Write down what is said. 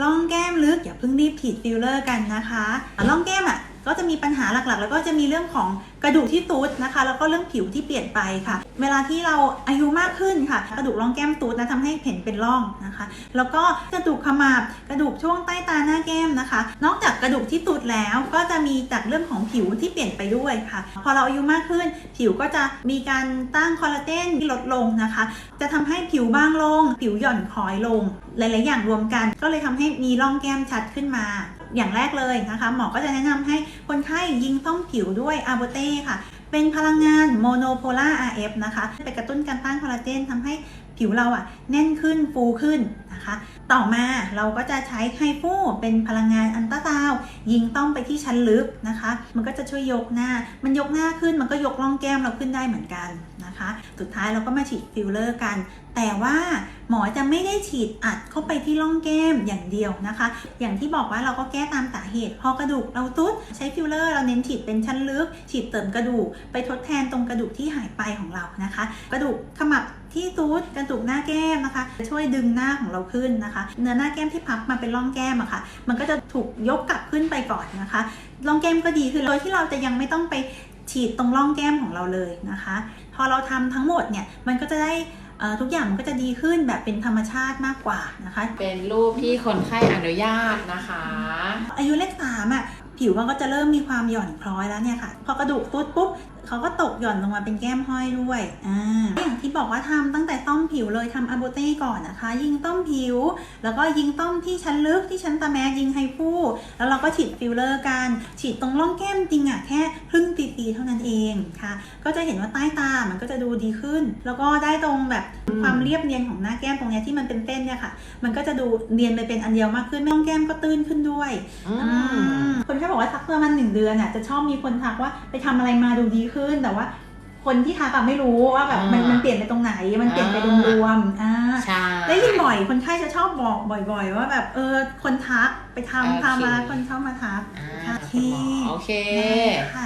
ร่องแก้มลึกอย่าเพิ่งรีบฉีดฟิลเลอร์กันนะคะร่องแก้มอะ ก็จะมีปัญหาหลักๆ แล้วก็จะมีเรื่องของกระดูกที่ตุดนะคะ แล้วก็เรื่องผิวที่เปลี่ยนไปค่ะ เวลาที่เราอายุมากขึ้นค่ะ กระดูกร่องแก้มตุดนะทำให้เห็นเป็นร่องนะคะ แล้วก็กระดูกขมับกระดูกช่วงใต้ตาหน้าแก้มนะคะ นอกจากกระดูกที่ตุดแล้วก็จะมีจากเรื่องของผิวที่เปลี่ยนไปด้วยค่ะ พอเราอายุมากขึ้น ผิวก็จะมีการตั้งคอลลาเจนที่ลดลงนะคะ จะทำให้ผิวบางลง ผิวหย่อนคล้อยลง หลาย ๆ อย่างรวมกัน ก็เลยทำให้มีร่องแก้มชัดขึ้นมา อย่างแรกเลยนะคะ หมอก็จะแนะนำให้คนไข้ยิงต้อมผิวด้วยอาโบเต้ค่ะ เป็นพลังงานโมโนโพล่า RF นะคะ ไปกระตุ้นการต้านคอลลาเจนทำให้ผิวเราอะแน่นขึ้นฟูขึ้น นะคะ ต่อมาเราก็จะใช้ไฮฟูเป็นพลังงานอันตราซาวยิงต้อมไปที่ชั้นลึกนะคะ มันก็จะช่วยยกหน้า มันยกหน้าขึ้นมันก็ยกร่องแก้มเราขึ้นได้เหมือนกันนะคะ สุดท้ายเราก็มาฉีดฟิลเลอร์กัน แต่ว่าหมอจะไม่ได้ฉีดอัดเข้าไปที่ร่องแก้มอย่างเดียวนะคะ อย่างที่บอกว่าเราก็แก้ตามสาเหตุ พอกระดูกเราตุดใช้ฟิลเลอร์เราเน้นฉีดเป็นชั้นลึก ฉีดเติมกระดูก ไปทดแทนตรงกระดูกที่หายไปของเรานะคะ กระดูกขมับ ที่ตุ๊ดกระดูกหน้าแก้มนะคะ ช่วยดึงหน้าของเราขึ้นนะคะ เนื้อหน้าแก้มที่พับมาเป็นร่องแก้มอะค่ะ มันก็จะถูกยกกลับขึ้นไปก่อนนะคะร่องแก้มก็ดีขึ้นโดยที่เราจะยังไม่ต้องไปฉีดตรงร่องแก้มของเราเลยนะคะ พอเราทำทั้งหมดเนี่ยมันก็จะได้เอ่อทุกอย่างมันก็จะดีขึ้นแบบเป็นธรรมชาติมากกว่านะคะ เป็นรูปที่คนไข้อนุญาตนะคะ อายุเลขสามอะผิวมันก็จะเริ่มมีความหย่อนคล้อยแล้วเนี่ยค่ะ พอกระดูกฟุดปุ๊บ เขาก็ตกหย่อนลงมาเป็นแก้มห้อยด้วยอ่าอย่างที่บอกว่าทำตั้งแต่ต้อมผิวเลยทำอาโบเต้ก่อนนะคะ ยิงต้อมผิว แล้วก็ยิงต้อมที่ชั้นลึกที่ชั้นตาแมสยิงไฮฟูแล้วเราก็ฉีดฟิลเลอร์กัน ฉีดตรงร่องแก้มจริงอะแค่ครึ่งปีๆเท่านั้นเองค่ะ ก็จะเห็นว่าใต้ตามันก็จะดูดีขึ้น แล้วก็ได้ตรงแบบความเรียบเนียนของหน้าแก้มตรงเนี้ยที่มันเป็นเส้นเนี่ยค่ะ มันก็จะดูเนียนไปเป็นอันเดียวมากขึ้นร่องแก้มก็ตื้นขึ้นด้วยอืม อืมคนแค่บอกว่าทักประมาณหนึ่งเดือนน่ะจะชอบมีคนทักว่าไปทำอะไรมาดูดีขึ้น แต่ว่า คนที่ทักอะไม่รู้ว่าแบบมันอ่ามัมันเปลี่ยนไปตรงไหน มันเปลี่ยนไปรวมๆอ่าใช่ได้ยินบ่อยคนไข้จะชอบบอกบ่อย ๆ ว่าแบบเออคนทักไปทำโอเคทำมาคนชอบมาทักอ่าโอเคโอเคค่ะ